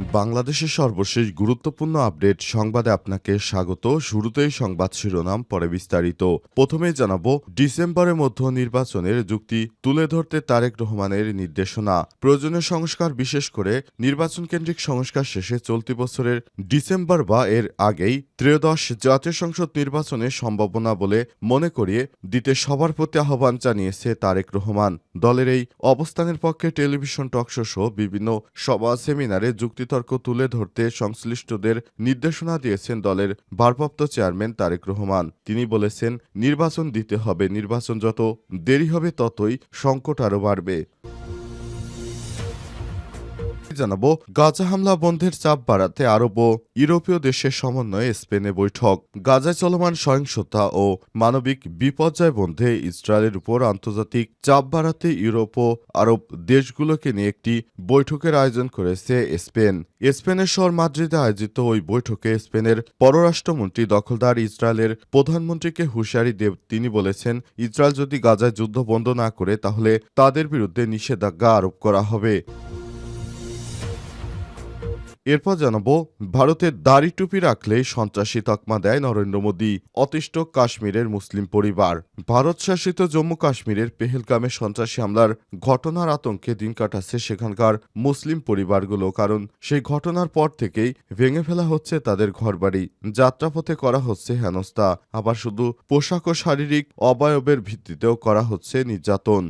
বাংলাদেশের সর্বশেষ গুরুত্বপূর্ণ আপডেট সংবাদে আপনাকে স্বাগত। শুরুতেই সংবাদ শিরোনাম, পরে বিস্তারিত। প্রথমেই জানাব, ডিসেম্বরের মধ্য নির্বাচনের যুক্তি তুলে ধরতে তারেক রহমানের নির্দেশনা। প্রয়োজনীয় সংস্কার বিশেষ করে নির্বাচন কেন্দ্রিক সংস্কার শেষে চলতি বছরের ডিসেম্বর বা এর আগেই ত্রয়োদশ জাতীয় সংসদ নির্বাচনের সম্ভাবনা বলে মনে করিয়ে দিতে সবার প্রতি আহ্বান জানিয়েছে তারেক রহমান। দলের এই অবস্থানের পক্ষে টেলিভিশন টকশো সহ বিভিন্ন সভা সেমিনারে যুক্তিতর্ক তুলে ধরতে সংশ্লিষ্টদের নির্দেশনা দিয়েছেন দলের ভারপ্রাপ্ত চেয়ারম্যান তারেক রহমান। তিনি বলেছেন, নির্বাচন দিতে হবে, নির্বাচন যত দেরি হবে ততই সংকট আরও বাড়বে। জানাব, গাজা হামলা বন্ধের চাপ বাড়াতে আরব ও ইউরোপীয় দেশের সমন্বয়ে স্পেনে বৈঠক। গাজায় চলমান সহিংসতা ও মানবিক বিপর্যয় বন্ধে ইসরায়েলের উপর আন্তর্জাতিক চাপ বাড়াতে ইউরোপ ও আরব দেশগুলোকে নিয়ে একটি বৈঠকের আয়োজন করেছে স্পেন। স্পেনের শহর মাদ্রিদে আয়োজিত ওই বৈঠকে স্পেনের পররাষ্ট্রমন্ত্রী দখলদার ইসরায়েলের প্রধানমন্ত্রীকে হুঁশিয়ারি দেব তিনি বলেছেন, ইসরায়েল যদি গাজায় যুদ্ধ বন্ধ না করে, তাহলে তাদের বিরুদ্ধে নিষেধাজ্ঞা আরোপ করা হবে। এরপর জানাব, ভারতের দাড়ি টুপি রাখলেই সন্ত্রাসী তকমা দেয় নরেন্দ্র মোদী, অতিষ্ঠ কাশ্মীরের মুসলিম পরিবার। ভারত শাসিত জম্মু কাশ্মীরের পেহেলগামে সন্ত্রাসী হামলার ঘটনার আতঙ্কে দিন কাটাচ্ছে সেখানকার মুসলিম পরিবারগুলো, কারণ সেই ঘটনার পর থেকেই ভেঙে ফেলা হচ্ছে তাদের ঘরবাড়ি। যাত্রাপথে করা হচ্ছে হেনস্থা, আবার শুধু পোশাক ও শারীরিক অবয়বের ভিত্তিতেও করা হচ্ছে নির্যাতন।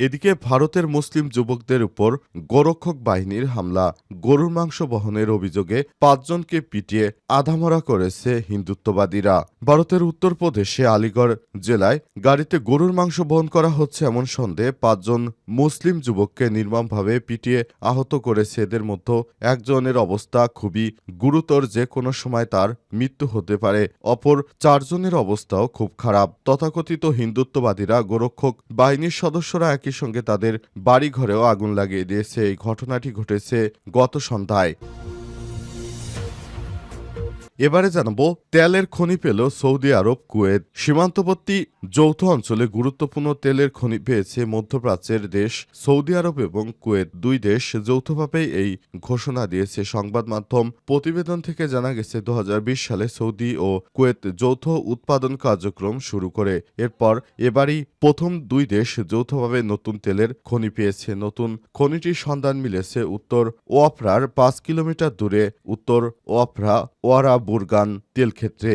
এদিকে ভারতের মুসলিম যুবকদের উপর গোরক্ষক বাহিনীর হামলা, গরুর মাংস বহনের অভিযোগে পাঁচজনকে পিটিয়ে আধামরা করেছে হিন্দুত্ববাদীরা। ভারতের উত্তরপ্রদেশে আলিগড় জেলায় গাড়িতে গরুর মাংস বহন করা হচ্ছে এমন সন্দেহে পাঁচজন মুসলিম যুবককে নির্মমভাবে পিটিয়ে আহত করেছে। এদের মধ্যে একজনের অবস্থা খুবই গুরুতর, যে কোনো সময় তার মৃত্যু হতে পারে। অপর চারজনের অবস্থাও খুব খারাপ। তথাকথিত হিন্দুত্ববাদীরা গোরক্ষক বাহিনীর সদস্যরা একই সঙ্গে তাদের বাড়িঘরেও আগুন লাগিয়ে দিয়েছে। এই ঘটনাটি ঘটেছে গত সন্ধ্যায়। এবারে জানাব, তেলের খনি পেল সৌদি আরব, কুয়েত সীমান্তবর্তী যৌথ অঞ্চলে গুরুত্বপূর্ণ তেলের খনি পেয়েছে মধ্যপ্রাচ্যের দেশ সৌদি আরব এবং কুয়েত। দুই দেশ যৌথভাবে এই ঘোষণা দিয়েছে। সংবাদ মাধ্যম প্রতিবেদন থেকে জানা গেছে দু হাজার বিশ সালে সৌদি ও কুয়েত যৌথ উৎপাদন কার্যক্রম শুরু করে। এরপর এবারই প্রথম দুই দেশ যৌথভাবে নতুন তেলের খনি পেয়েছে। নতুন খনিটির সন্ধান মিলেছে উত্তর ওয়াফরার পাঁচ কিলোমিটার দূরে। উত্তর ওয়াফরা ওয়ারা বুরগান তেলক্ষেত্রে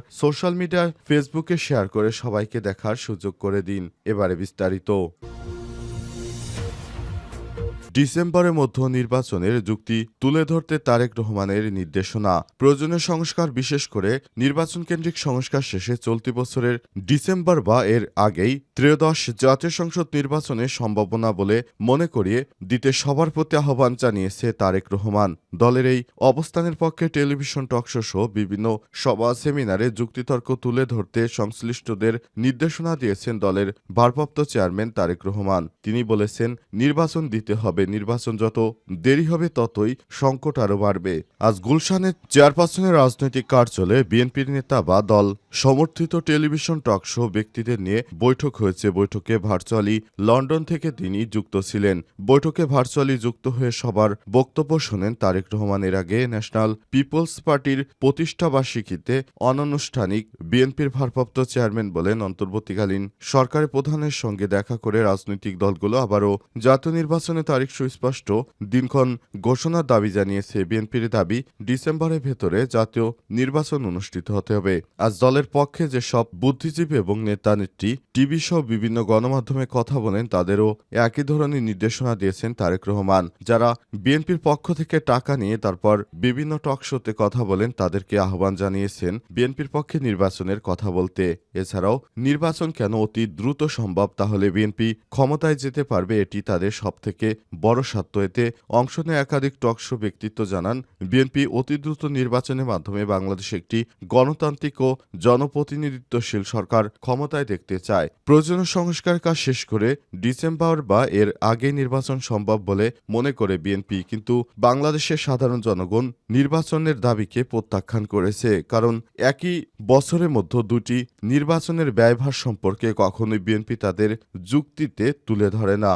সোশ্যাল মিডিয়া ফেসবুকে শেয়ার করে সবাইকে দেখার সুযোগ করে দিন। এবারে বিস্তারিত। ডিসেম্বরের মধ্য নির্বাচনের যুক্তি তুলে ধরতে তারেক রহমানের নির্দেশনা। প্রয়োজনীয় সংস্কার বিশেষ করে নির্বাচন কেন্দ্রিক সংস্কার শেষে চলতি বছরের ডিসেম্বর বা এর আগেই ত্রয়োদশ জাতীয় সংসদ নির্বাচনের সম্ভাবনা বলে মনে করিয়ে দিতে সবার প্রতি আহ্বান জানিয়েছে তারেক রহমান। দলের এই অবস্থানের পক্ষে টেলিভিশন টকশো সহ বিভিন্ন সভা, সেমিনারে যুক্তিতর্ক তুলে ধরতে সংশ্লিষ্টদের নির্দেশনা দিয়েছেন দলের ভারপ্রাপ্ত চেয়ারম্যান তারেক রহমান। তিনি বলেছেন, নির্বাচন দিতে হবে নির্বাচন যত দেরি হবে ততই সংকট আরও বাড়বে। আজ গুলশানের চেয়ারপারসনের রাজনৈতিক কার্যালয়ে বিএনপির নেতা বা দল সমর্থিত টেলিভিশন টক শো ব্যক্তিদের নিয়ে বৈঠক হয়েছে। বৈঠকে ভার্চুয়ালি লন্ডন থেকে তিনি যুক্ত ছিলেন। বৈঠকে ভার্চুয়ালি যুক্ত হয়ে সবার বক্তব্য শোনেন তারেক রহমানের আগে ন্যাশনাল পিপলস পার্টির প্রতিষ্ঠা বার্ষিকীতে অনানুষ্ঠানিক বিএনপির ভারপ্রাপ্ত চেয়ারম্যান বলেন, অন্তর্বর্তীকালীন সরকারের প্রধানের সঙ্গে দেখা করে রাজনৈতিক দলগুলো আবারও জাতীয় নির্বাচনে তারিখ সুস্পষ্ট দিনক্ষণ ঘোষণার দাবি জানিয়েছে বিএনপির দাবি, ডিসেম্বরের ভেতরে জাতীয় নির্বাচন অনুষ্ঠিত হতে হবে। আজ দলের পক্ষে যেসব বুদ্ধিজীবী এবং নেতা নেত্রী টিভি সহ বিভিন্ন গণমাধ্যমে কথা বলেন, তাদেরও একই ধরনের নির্দেশনা দিয়েছেন তারেক রহমান। যারা বিএনপির পক্ষ থেকে টাকা নিয়ে তারপর বিভিন্ন টক শোতে কথা বলেন, তাদেরকে আহ্বান জানিয়েছেন বিএনপির পক্ষে নির্বাচনের কথা বলতে। এছাড়াও, নির্বাচন কেন অতি দ্রুত সম্ভব, তাহলে বিএনপি ক্ষমতায় যেতে পারবে, এটি তাদের সবথেকে বড় সাধ্য এতে অংশ নেয় একাধিক টকশো ব্যক্তিত্ব, জানান বিএনপি অতি দ্রুত নির্বাচনের মাধ্যমে বাংলাদেশে একটি গণতান্ত্রিক ও জনপ্রতিনিধিত্বশীল সরকার ক্ষমতায় দেখতে চায়। প্রয়োজনীয় সংস্কার কাজ শেষ করে ডিসেম্বর বা এর আগে নির্বাচন সম্ভব বলে মনে করে বিএনপি, কিন্তু বাংলাদেশের সাধারণ জনগণ নির্বাচনের দাবিকে প্রত্যাখ্যান করেছে, কারণ একই বছরের মধ্যে দুটি নির্বাচনের ব্যয়ভার সম্পর্কে কখনোই বিএনপি তাদের যুক্তিতে তুলে ধরে না।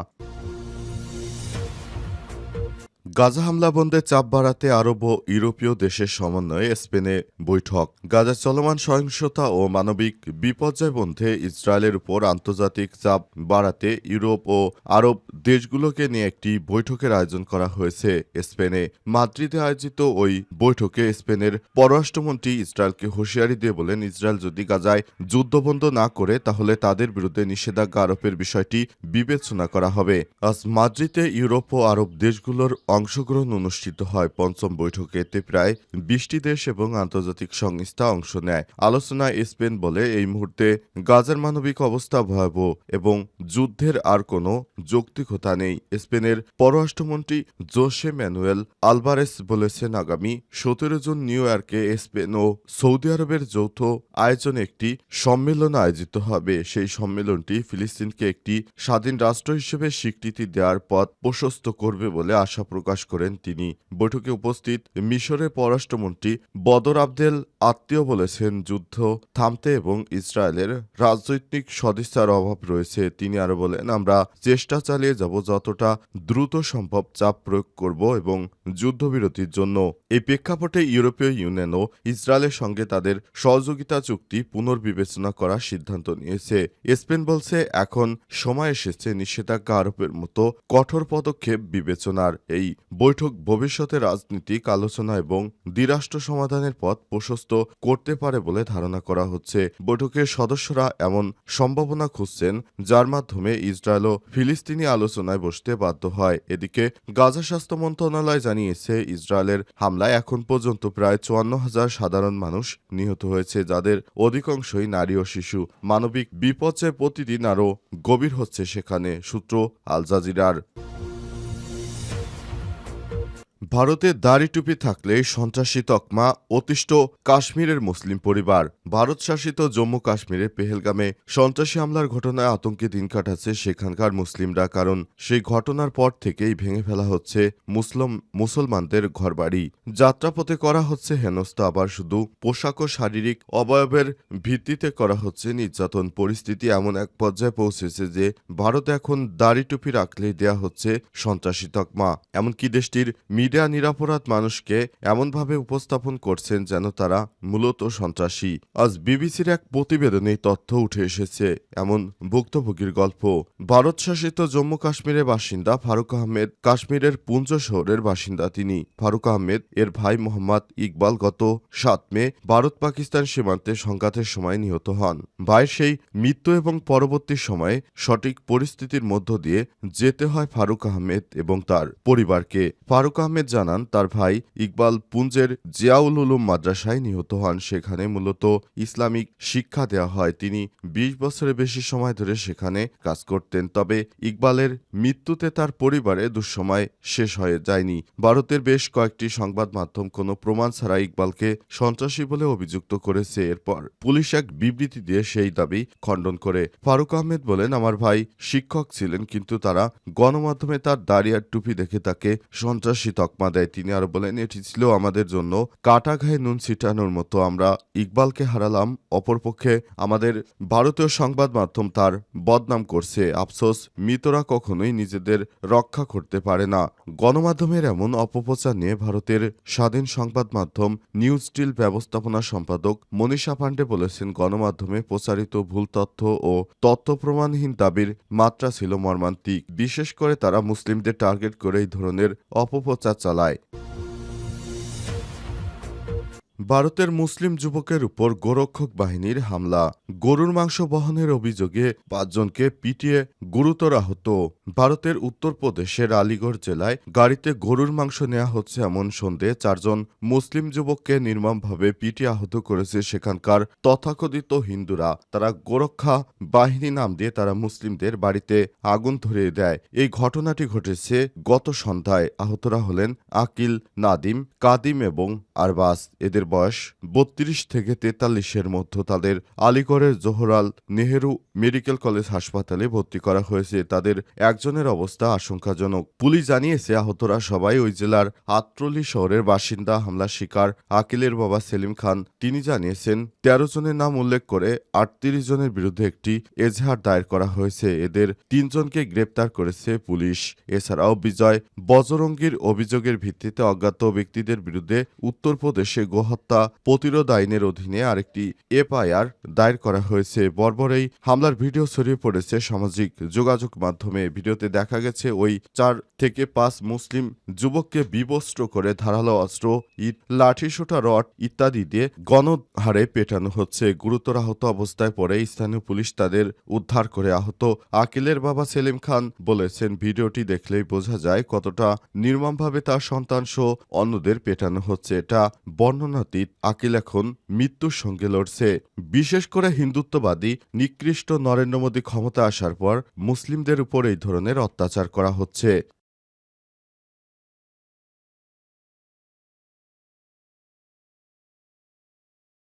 গাজা হামলা বন্ধে চাপ বাড়াতে আরব ও ইউরোপীয় দেশের সমন্বয়ে স্পেনে বৈঠক। গাজা চলমান সহিংসতা ও মানবিক বিপর্যয় বন্ধে ইসরায়েলের উপর আন্তর্জাতিক চাপ বাড়াতে ইউরোপ ও আরব দেশগুলোকে নিয়ে একটি বৈঠকের আয়োজন করা হয়েছে স্পেনে। মাদ্রিদে আয়োজিত ওই বৈঠকে স্পেনের পররাষ্ট্রমন্ত্রী ইসরায়েলকে হুঁশিয়ারি দিয়ে বলেন, ইসরায়েল যদি গাজায় যুদ্ধবন্ধ না করে, তাহলে তাদের বিরুদ্ধে নিষেধাজ্ঞা আরোপের বিষয়টি বিবেচনা করা হবে। আজ মাদ্রিদে ইউরোপ ও আরব দেশগুলোর অংশগ্রহণ অনুষ্ঠিত হয়। পঞ্চম বৈঠকে এতে প্রায় বিশটি দেশ এবং আন্তর্জাতিক সংস্থা অংশ নেয়। আলোচনায় স্পেন বলে এই মুহূর্তে গাজার মানবিক অবস্থা ভয়াবহ এবং যুদ্ধের আর কোনো যৌক্তিকতা নেই। স্পেনের পররাষ্ট্রমন্ত্রী জোসে ম্যানুয়েল আলভারেস বলেছেন, আগামী সতেরো জুন নিউ ইয়র্কে স্পেন ও সৌদি আরবের যৌথ আয়োজনে একটি সম্মেলন আয়োজিত হবে। সেই সম্মেলনটি ফিলিস্তিনকে একটি স্বাধীন রাষ্ট্র হিসেবে স্বীকৃতি দেওয়ার পথ প্রশস্ত করবে বলে আশা প্রকাশ করেন তিনি। বৈঠকে উপস্থিত মিশরের পররাষ্ট্রমন্ত্রী বদর আবদেল আত্মীয় বলেছেন, যুদ্ধ থামতে এবং ইসরায়েলের রাজনৈতিক সদিচ্ছার অভাব রয়েছে। তিনি আরও বলেন, আমরা চেষ্টা চালিয়ে যাব যতটা দ্রুত সম্ভব চাপ প্রয়োগ করব এবং যুদ্ধবিরতির জন্য। এই প্রেক্ষাপটে ইউরোপীয় ইউনিয়নও ইসরায়েলের সঙ্গে তাদের সহযোগিতা চুক্তি পুনর্বিবেচনা করার সিদ্ধান্ত নিয়েছে। স্পেন বলছে, এখন সময় এসেছে নিষেধাজ্ঞা আরোপের মতো কঠোর পদক্ষেপ বিবেচনার। এই বৈঠক ভবিষ্যতে রাজনীতিক আলোচনা এবং দ্বিরাষ্ট্র সমাধানের পথ প্রশস্ত করতে পারে বলে ধারণা করা হচ্ছে। বৈঠকের সদস্যরা এমন সম্ভাবনা খুঁজছেন, যার মাধ্যমে ইসরায়েল ও ফিলিস্তিনি আলোচনায় বসতে বাধ্য হয়। এদিকে গাজা স্বাস্থ্য মন্ত্রণালয় জানিয়েছে, ইসরায়েলের হামলায় এখন পর্যন্ত প্রায় চুয়ান্ন হাজার সাধারণ মানুষ নিহত হয়েছে, যাদের অধিকাংশই নারী ও শিশু। মানবিক বিপর্যয় প্রতিদিন আরও গভীর হচ্ছে সেখানে, সূত্র আল জাজিরার। ভারতে দাড়ি টুপি থাকলে সন্ত্রাসী তকমা অতিষ্ঠ কাশ্মীরের মুসলিম পরিবার। ভারত শাসিত জম্মু কাশ্মীরে পেহেলগামে সন্ত্রাসী হামলার ঘটনায় আতঙ্কে দিন কাটাচ্ছে সেখানকার মুসলিমরা, কারণ সেই ঘটনার পর থেকেই ভেঙে ফেলা হচ্ছে মুসলিম, মুসলমানদের ঘরবাড়ি। যাত্রাপথে করা হচ্ছে হেনস্থা, আবার শুধু পোশাক ও শারীরিক অবয়বের ভিত্তিতে করা হচ্ছে নির্যাতন। পরিস্থিতি এমন এক পর্যায়ে পৌঁছেছে যে ভারত এখন দাড়ি টুপি রাখলেই দেয়া হচ্ছে সন্ত্রাসী তকমা। এমনকি দেশটির মিডিয়া নিরাপরাধ মানুষকে এমনভাবে উপস্থাপন করছেন যেন তারা মূলত সন্ত্রাসী। আজ বিবিসির এক প্রতিবেদনে তথ্য উঠে এসেছে। এমন ভুক্তভোগীর গল্প। ভারত শাসিত জম্মু কাশ্মীরের বাসিন্দা ফারুক আহমেদ, কাশ্মীরের পুঞ্জ শহরের বাসিন্দা তিনি। ফারুক আহমেদ, এর ভাই মোহাম্মদ ইকবাল গত সাত মে ভারত পাকিস্তান সীমান্তে সংঘাতের সময় নিহত হন। ভাইয়ের সেই মৃত্যু এবং পরবর্তী সময়ে সঠিক পরিস্থিতির মধ্য দিয়ে যেতে হয় ফারুক আহমেদ এবং তার পরিবারকে। ফারুক আহমেদ জানান, তার ভাই ইকবাল পুঞ্জের জিয়াউল উলুম মাদ্রাসায় নিহত হন। সেখানে মূলত ইসলামিক শিক্ষা দেওয়া হয়। তিনি ২০ বছরের বেশি সময় ধরে সেখানে কাজ করতেন। তবে ইকবালের মৃত্যুতে তার পরিবারে দুঃসময় শেষ হয়ে যায়নি। ভারতের বেশ কয়েকটি সংবাদ মাধ্যম কোনো প্রমাণ ছাড়া ইকবালকে সন্ত্রাসী বলে অভিযুক্ত করেছে। এরপর পুলিশ এক বিবৃতি দিয়ে সেই দাবি খণ্ডন করে। ফারুক আহমেদ বলেন, আমার ভাই শিক্ষক ছিলেন, কিন্তু তারা গণমাধ্যমে তার দাঁড়িয়ার টুপি দেখে তাকে সন্ত্রাসী তকমা দেয় তিনি আরও বলেন, এটি ছিল আমাদের জন্য কাটা ঘায়ে নুন ছিটানোর মতো। আমরা ইকবালকে হারালাম, অপরপক্ষে আমাদের ভারতীয় সংবাদ মাধ্যম তার বদনাম করছে। আফসোস, মৃতরা কখনোই নিজেদের রক্ষা করতে পারে না। গণমাধ্যমের এমন অপপ্রচার নিয়ে ভারতের স্বাধীন সংবাদ মাধ্যম নিউজ স্টিল ব্যবস্থাপনা সম্পাদক মনীষা পাণ্ডে বলেছেন, গণমাধ্যমে প্রচারিত ভুল তথ্য ও তথ্য প্রমাণহীন দাবির মাত্রা ছিল মর্মান্তিক। বিশেষ করে তারা মুসলিমদের টার্গেট করে এই ধরনের অপপ্রচার চালায়। ভারতের মুসলিম যুবকের উপর গোরক্ষক বাহিনীর হামলা। গরুর মাংস বহনের অভিযোগে পাঁচজনকে পিটিয়ে গুরুতর আহত। ভারতের উত্তরপ্রদেশের আলিগড় জেলায় গাড়িতে গরুর মাংস নেওয়া হচ্ছে এমন সন্দেহে চারজন মুসলিম যুবককে নির্মমভাবে পিটিয়ে আহত করেছে সেখানকার তথাকথিত হিন্দুরা। তারা গোরক্ষা বাহিনী নাম দিয়ে তারা মুসলিমদের বাড়িতে আগুন ধরিয়ে দেয়। এই ঘটনাটি ঘটেছে গত সন্ধ্যায়। আহতরা হলেন আকিল, নাদিম, কাদিম এবং আরবাস। এদের বয়স বত্রিশ থেকে তেতাল্লিশের মধ্যে। তাদের আলিগড়ের জোহরাল নেহেরু মেডিকেল কলেজ হাসপাতালে ভর্তি করা হয়েছে। তাদের একজনের অবস্থা আশঙ্কাজনক। পুলিশ জানিয়েছে, আহতরা সবাই ওই জেলার আত্রলি শহরের বাসিন্দা হামলা শিকার আকিলের বাবা সেলিম খান। তিনি জানিয়েছেন, তেরো জনের নাম উল্লেখ করে আটত্রিশ জনের বিরুদ্ধে একটি এজাহার দায়ের করা হয়েছে। এদের তিনজনকে গ্রেপ্তার করেছে পুলিশ। এছাড়াও বিজয় বজরঙ্গীর অভিযোগের ভিত্তিতে অজ্ঞাত ব্যক্তিদের বিরুদ্ধে উত্তরপ্রদেশে গোহত্যা প্রতিরোধ আইনের অধীনে আরেকটি এফআইআর দায়ের করা হয়েছে। বর্বর এই হামলার ভিডিও ছড়িয়ে পড়েছে সামাজিক যোগাযোগ মাধ্যমে। ভিডিওতে দেখা গেছে, ওই চার থেকে পাঁচ মুসলিম যুবককে বিবস্ত্র করে ধারালো অস্ত্র, ইট লাঠিসোঁটা রড ইত্যাদি দিয়ে গণহারে পেটানো হচ্ছে। গুরুতর আহত অবস্থায় পরে স্থানীয় পুলিশ তাদের উদ্ধার করে আহত আকিলের বাবা সেলিম খান বলেছেন। ভিডিওটি দেখলেই বোঝা যায় কতটা নির্মমভাবে তার সন্তান সহ অন্যদের পেটানো হচ্ছে। এটা বর্ণনাতীত আকিল এখন মৃত্যুর সঙ্গে লড়ছে। বিশেষ করে হিন্দুত্ববাদী নিকৃষ্ট নরেন্দ্র মোদী ক্ষমতা আসার পর মুসলিমদের উপর এই ধরনের অত্যাচার করা হচ্ছে।